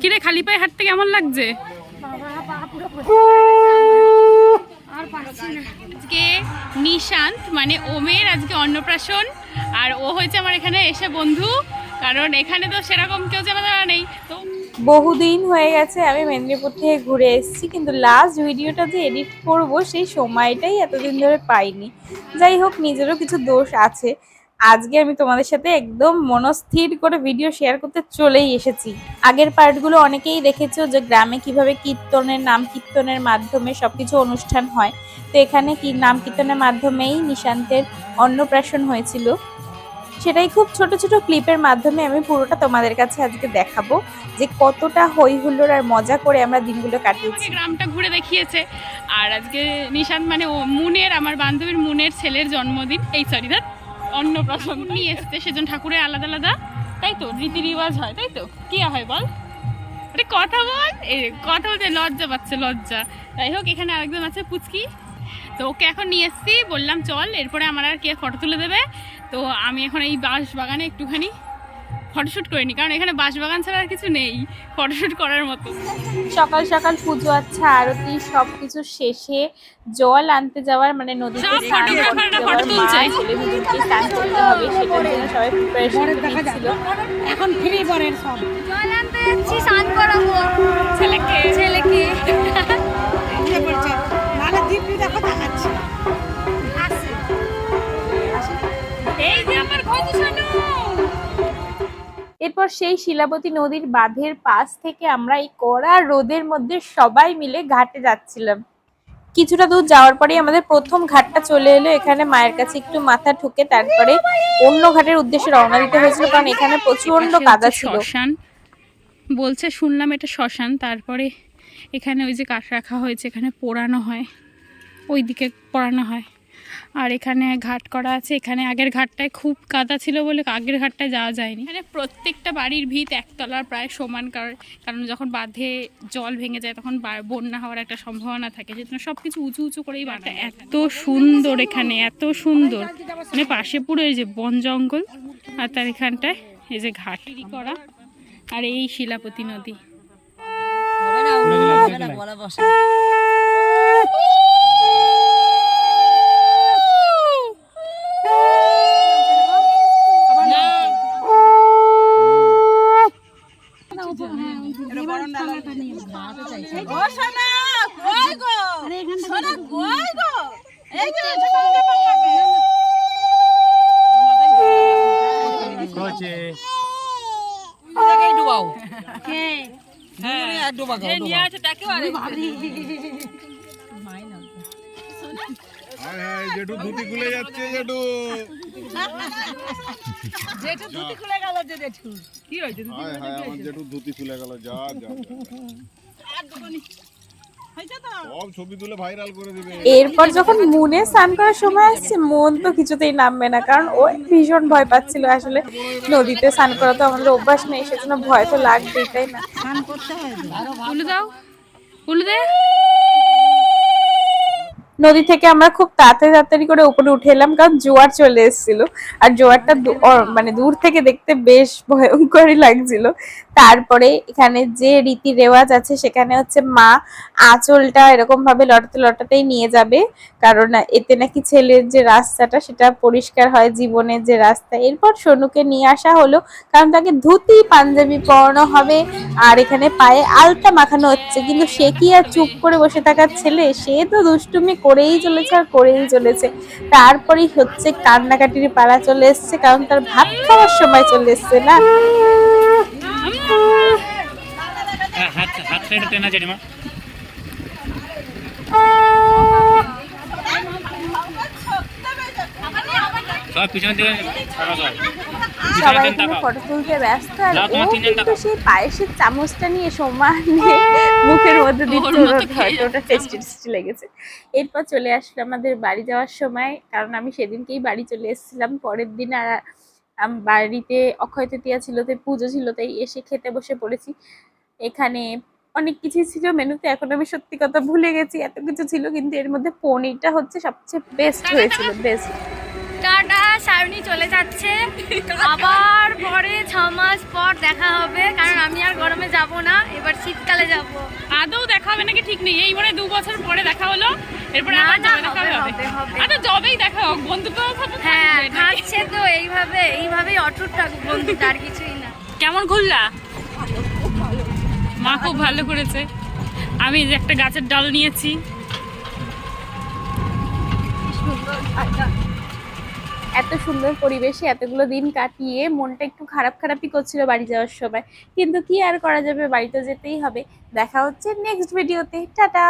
কিরে, খালি পায়ে হাঁটতে কেমন লাগছে? আজকে নিশান্ত মানে ওমের আজকে অন্নপ্রাশন, আর ও হয়েছে আমার এখানে এসে বন্ধু, কারণ এখানে তো সেরকম কেউ জানা নেই। তো বহুদিন হয়ে গেছে, আমি মেদিনীপুর থেকে ঘুরে এসেছি, কিন্তু লাস্ট ভিডিওটা যে এডিট করব, সেই সময়টাই এতদিন ধরে পাইনি। যাই হোক, নিজেরও কিছু দোষ আছে। আজকে আমি তোমাদের সাথে একদম মনস্থির করে ভিডিও শেয়ার করতে চলেই এসেছি। আগের পার্টগুলো অনেকেই দেখেছ যে গ্রামে কীভাবে কীর্তনের নাম কীর্তনের মাধ্যমে সবকিছু অনুষ্ঠান হয়। তো এখানে কি নাম কীর্তনের মাধ্যমেই নিশান্তের অন্নপ্রাশন হয়েছিল। সেটাই খুব ছোট ছোট ক্লিপের মাধ্যমে আমি পুরোটা তোমাদের কাছে আজকে দেখাবো যে কতটা হই হুল্লোড় আর মজা করে আমরা দিনগুলো কাটিয়েছি। গ্রামটা ঘুরে দেখিয়েছে। আর আজকে নিশান্ত মানে মুনের, আমার বান্ধবীর মুনের ছেলের জন্মদিন। এই সরি অন্নপ্রাশন নিয়ে এসছে সেজন ঠাকুরের আলাদা আলাদা। তাই তো রীতি রিওয়াজ হয়, তাই তো? কি হয় বল? আরে কথা বল। এই কথা বলতে লজ্জা পাচ্ছে, লজ্জা। যাই হোক, এখানে আরেকজন আছে, পুচকি। তো ওকে এখন নিয়ে এসছি, বললাম চল, এরপরে আমার আর কে ফটো তুলে দেবে। তো আমি এখন এই বাঁশ বাগানে একটুখানি ফটোশ্যুট করিনি কারণ এখানে বাঁশ বাগান ছাড়া আর কিছু নেই ফটোশ্যুট করার মতো। সকাল সকাল পুজো আচ্ছা আরতি সবকিছু শেষে জল আনতে যাওয়ার মানে নদীতে সব স্নান করতে যাওয়ার মা তুলছে। ছেলে দুজনকে স্নান করতে হবে সেটার জন্য সবাই প্রিপারেশন নিচ্ছিল। এখন ফ্রি বরের সব। জল আনতে যাচ্ছি স্নান করাবো। ছেলেকে। ছেলেকে। দেখো দেখাচ্ছি। এরপর সেই শিলাবতী নদীর বাঁধের পাশ থেকে আমরা এই কড়া রোদের মধ্যে সবাই মিলে ঘাটে যাচ্ছিলাম। কিছুটা দূর যাওয়ার পরেই আমাদের প্রথম ঘাটটা চলে এলো। এখানে মায়ের কাছে একটু মাথা ঠুকে তারপরে অন্য ঘাটের উদ্দেশ্যে রওনা দিতে হয়েছিল কারণ এখানে প্রচণ্ড কাদা ছিল। শ্মশান। বলছে শুনলাম এটা শ্মশান। তারপরে এখানে ওই যে কাঠ রাখা হয়েছে এখানে পোড়ানো হয়। ওই দিকে পোড়ানো হয়। আর এখানে ঘাট করা আছে। এখানে আগের ঘাটটায় খুব কাদা ছিল বলে আগের ঘাটটায় যাওয়া যায়নি। এখানে প্রত্যেকটা বাড়ির ভিত একতলার প্রায় সমান কারণ কারণ যখন বাঁধে জল ভেঙে যায় তখন বা- বন্যা হওয়ার একটা সম্ভাবনা থাকে। সেজন্য সব কিছু উঁচু উঁচু করেই বাটা এত সুন্দর এখানে এত সুন্দর। মানে পাশে পুরো এই যে বন জঙ্গল আর তার এখানটায় এই যে ঘাট। করা। আর এই শিলাপতি নদী ও সোনা কই গো সোনা কই গো এই যে হচ্ছে হায় হায় জেঠু ধুতি খুলে যাচ্ছে জেঠু। জেঠু দুটি খুলে গেল যে জেঠু। ধুতি খুলে গেল যা যা। তো এরপর যখন মুনে স্নান করার সময় আসছে মন তো কিছুতেই নামবে না কারণ ও ভীষণ ভয় পাচ্ছিল। আসলে নদীতে স্নান করা তো আমাদের অভ্যাস নেই সেজন্য ভয় তো লাগবেই তাই না? স্নান করতে হয় দাও। দে। নদী থেকে আমরা খুব তাড়াতাড়ি তাড়াতাড়ি করে উপরে উঠে এলাম, কারণ জোয়ার চলে এসেছিল। আর জোয়ারটা মানে দূর থেকে দেখতে বেশ ভয়ঙ্করই লাগছিল। তারপরে এখানে যে রীতি রেওয়াজ আছে, সেখানে হচ্ছে মা আঁচলটা এরকম ভাবে লটাতে লটাতেই নিয়ে যাবে। কারণ এতে নাকি ছেলের যে রাস্তাটা, সেটা পরিষ্কার হয় জীবনের যে রাস্তা। এরপর সোনুকে নিয়ে আসা হলো, কারণ তাকে ধুতি, পাঞ্জাবি পরানো হবে। আর এখানে পায়ে আলতা মাখানো হচ্ছে। কিন্তু সে কি আর চুপ করে বসে থাকার ছেলে? সে তো দুষ্টুমি করেই চলেছে আর করেই চলেছে। তারপরেই হচ্ছে কান্নাকাটির পালা চলে এসছে কারণ তার ভাত খাওয়ার সময় চলে এসছে না? জেঠিমা সব পিছনে সবাই এখানে ফটো তুলতে ব্যস্ত আর ও কিন্তু সেই পায়েসের চামচটা নিয়ে সমানে মুখের মধ্যে দিচ্ছে হয়তো ওটা টেস্টি টেস্টি লেগেছে। এরপর চলে আসলো আমাদের বাড়ি যাওয়ার সময় কারণ আমি সেদিনকেই বাড়ি চলে এসেছিলাম। পরের দিন আর বাড়িতে অক্ষয় তৃতীয়া ছিল তাই পুজো ছিল তাই এসে খেতে বসে পড়েছি। এখানে অনেক কিছু ছিল মেনুতে এখন আমি সত্যি কথা ভুলে গেছি। এত কিছু ছিল কিন্তু এর মধ্যে পনিরটা হচ্ছে সবচেয়ে বেস্ট হয়েছিল বেস্ট সায়নী চলে যাচ্ছে। আবার পরে ছ মাস পর দেখা হবে কারণ আমি আর গরমে যাব না এবার শীতকালে যাব। আদৌ দেখা হবে নাকি ঠিক নেই এই মনে দু বছর পরে দেখা হলো এরপরে আবার না, দেখা হবে, হবে। আচ্ছা জবেই দেখা হোক বন্ধু তো সাথে হ্যাঁ থাকছে তো এইভাবে এইভাবেই অটুট থাকুক বন্ধুটা আর কিছুই না। কেমন ঘুরলা? মা খুব ভালো করেছে। আমি যে একটা গাছের ডাল নিয়েছি। এত সুন্দর পরিবেশে এতগুলো দিন কাটিয়ে মনটা একটু খারাপ খারাপই করছিল বাড়ি যাওয়ার সময়। কিন্তু কি আর করা যাবে? বাড়িতে যেতেই হবে। দেখা হচ্ছে নেক্সট ভিডিওতে টাটা!